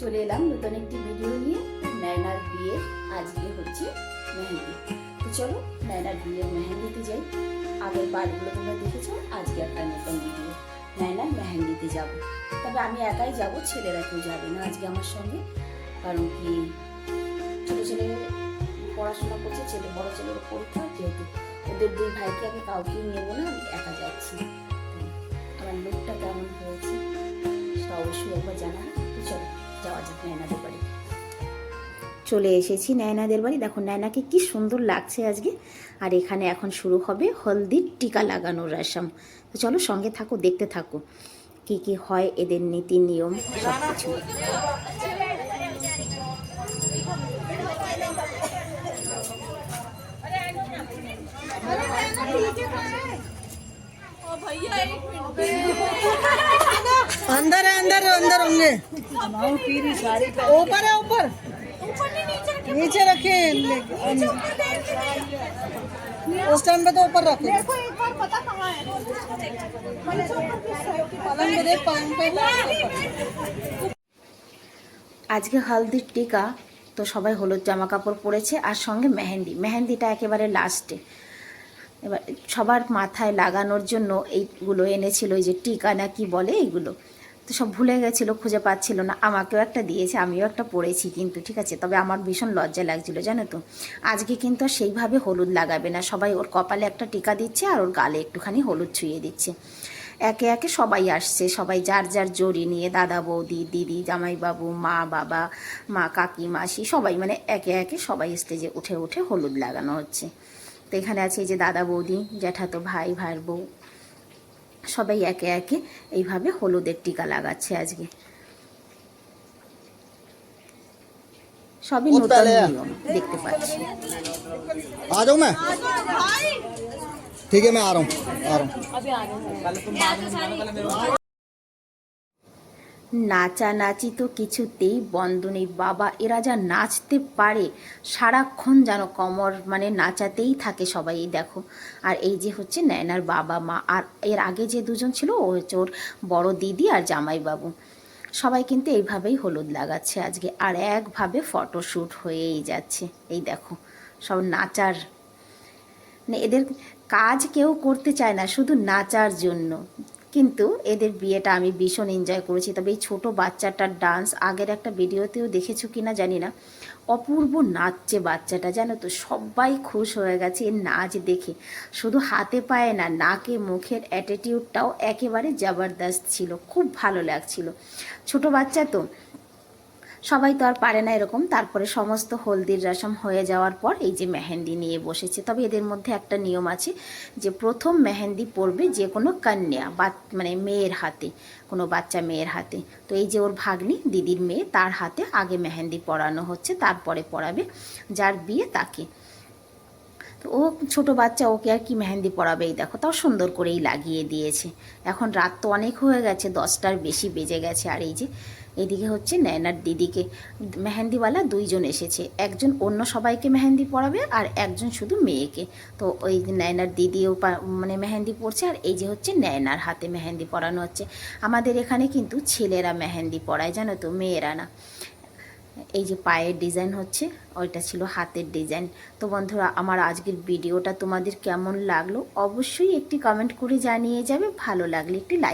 চলে এলাম নতুন একটি ভিডিও নিয়ে। নয়নার বিয়ে আজকে হচ্ছে মেহেন্দি। তো চলো, নয়নার বিয়ের মেহেন্দিতে যাই। আগের বারগুলো তোমরা দেখেছ, আজকে একটা নতুন ভিডিও নয়নার মেহেন্দিতে যাব। তবে আমি একাই যাব, ছেলেরা কেউ যাবে না আজকে আমার সঙ্গে। কারণ কি, ছোটো ছেলে পড়াশোনা করছে, ছেলে, বড় ছেলের পরীক্ষা, যেহেতু ওদের দুই ভাইকে আমি কাউকেই নেব না, আমি একা যাচ্ছি। আমার লোকটা কেমন হয়েছে, সেটা অবশ্যই একবার জানাব। যাক নায়নাদের বাড়ি। চলে এসেছি নায়নাদের বাড়ি। দেখো নায়নাকে কি সুন্দর লাগছে আজকে। আর এখানে এখন শুরু হবে হলদির টিকা লাগানোর রেশম। তো চলো সঙ্গে থাকো, দেখতে থাকো। কি কি হয় এদের নীতি, নিয়ম সব কিছু अंदर है अंदर अंदर होंगे ऊपर है ऊपर नीचे रखे उस टाइम पे तो ऊपर रखे पलंग पे देख पलंग पे আজকে হলদির টিকা তো সবাই হলুদ জামা কাপড় পরেছে আর সঙ্গে মেহেন্দি মেহেন্দিটা একেবারে লাস্টে এবার সবার মাথায় লাগানোর জন্য এইগুলো এনেছিল ওই যে টিকা না কি বলে এইগুলো তো সব ভুলে গেছিল, খুঁজে পাচ্ছিল না। আমাকেও একটা দিয়েছে, আমিও একটা পড়েছি কিন্তু, ঠিক আছে? তবে আমার ভীষণ লজ্জা লাগছিল, জানো তো? আজকে কিন্তু আর সেইভাবে হলুদ লাগাবে না। সবাই ওর কপালে একটা টিকা দিচ্ছে আর ওর গালে একটুখানি হলুদ ছুঁয়ে দিচ্ছে। একে একে সবাই আসছে, সবাই যার যার জড়ি নিয়ে, দাদা, বৌদি, দিদি, জামাইবাবু, মা, বাবা, মা কাকি মাসি সবাই মানে একে একে সবাই স্টেজে উঠে উঠে হলুদ লাগানো হচ্ছে। তো এখানে আছে এই যে দাদা, বৌদি, জ্যাঠাতো ভাই, ভাইয়ের বউ। সবাই একে একে এইভাবে হলুদের টিকা লাগাচ্ছে আজকে। সবই নতুন দেখতে পাচ্ছি। আ মা? ঠিক আছে আমি আ নাচানাচি তো কিছুতেই বন্ধ নেই। বাবা, এরা যা নাচতে পারে, সারাক্ষণ যেন কমর মানে নাচাতেই থাকে সবাই দেখো। আর এই যে হচ্ছে নয়নার বাবা মা, আর এর আগে যে দুজন ছিল, ও হচ্ছে ওর বড় দিদি আর জামাইবাবু। সবাই কিন্তু এইভাবেই হলুদ লাগাচ্ছে আজকে, আর একভাবে ফটোশ্যুট হয়েই যাচ্ছে, এই দেখো, সব নাচার। মানে এদের কাজ কেউ করতে চায় না, শুধু নাচার জন্য। কিন্তু এদের বিয়েটা আমি ভীষণ এনজয় করেছি। তবে এই ছোটো বাচ্চাটার ডান্স আগের একটা ভিডিওতেও দেখেছ কি না জানি না। অপূর্ব নাচছে বাচ্চাটা, জানো তো? সবাই খুশ হয়ে গেছে এর নাচ দেখে। শুধু হাতে পায়ে না, নাকে মুখের অ্যাটিটিউডটাও একেবারে জবরদস্ত ছিল। খুব ভালো লাগছিল। ছোট বাচ্চা তো সবাই তো আর পারে না এরকম। তারপরে সমস্ত হলদির রসম হয়ে যাওয়ার পর এই যে মেহেন্দি নিয়ে বসেছে। তবে এদের মধ্যে একটা নিয়ম আছে যে প্রথম মেহেন্দি পড়বে যে কোনো কন্যা বা মানে মেয়ের হাতে, কোনো বাচ্চা মেয়ের হাতে। তো এই যে ওর ভাগ্নি, দিদির মেয়ে, তার হাতে আগে মেহেন্দি পরানো হচ্ছে, তারপরে পরাবে যার বিয়ে তাকে। তো ও ছোট বাচ্চা, ওকে আর কি মেহেন্দি পরাবে এই দেখো, তাও সুন্দর করেই লাগিয়ে দিয়েছে। এখন রাত তো অনেক হয়ে গেছে, দশটার বেশি বেজে গেছে। আর এই যে এদিকে হচ্ছে নয়নার দিদিকে। মেহেন্দিওয়ালা দুইজন এসেছে। একজন অন্য সবাইকে মেহেন্দি পরাবে আর একজন শুধু মেয়েকে। তো ওই নয়নার দিদিও মানে মেহেন্দি পড়ছে আর এই যে হচ্ছে নয়নার হাতে মেহেন্দি পরানো হচ্ছে। আমাদের এখানে কিন্তু ছেলেরা মেহেন্দি পরায়, জানো তো? মেয়েরা না। এই যে পায়ের ডিজাইন হচ্ছে, ওইটা ছিল হাতের ডিজাইন। তো বন্ধুরা, আমার আজকের ভিডিওটা তোমাদের কেমন লাগল? অবশ্যই একটি কমেন্ট করে জানিয়ে যাবে। ভালো লাগলে একটি লাইক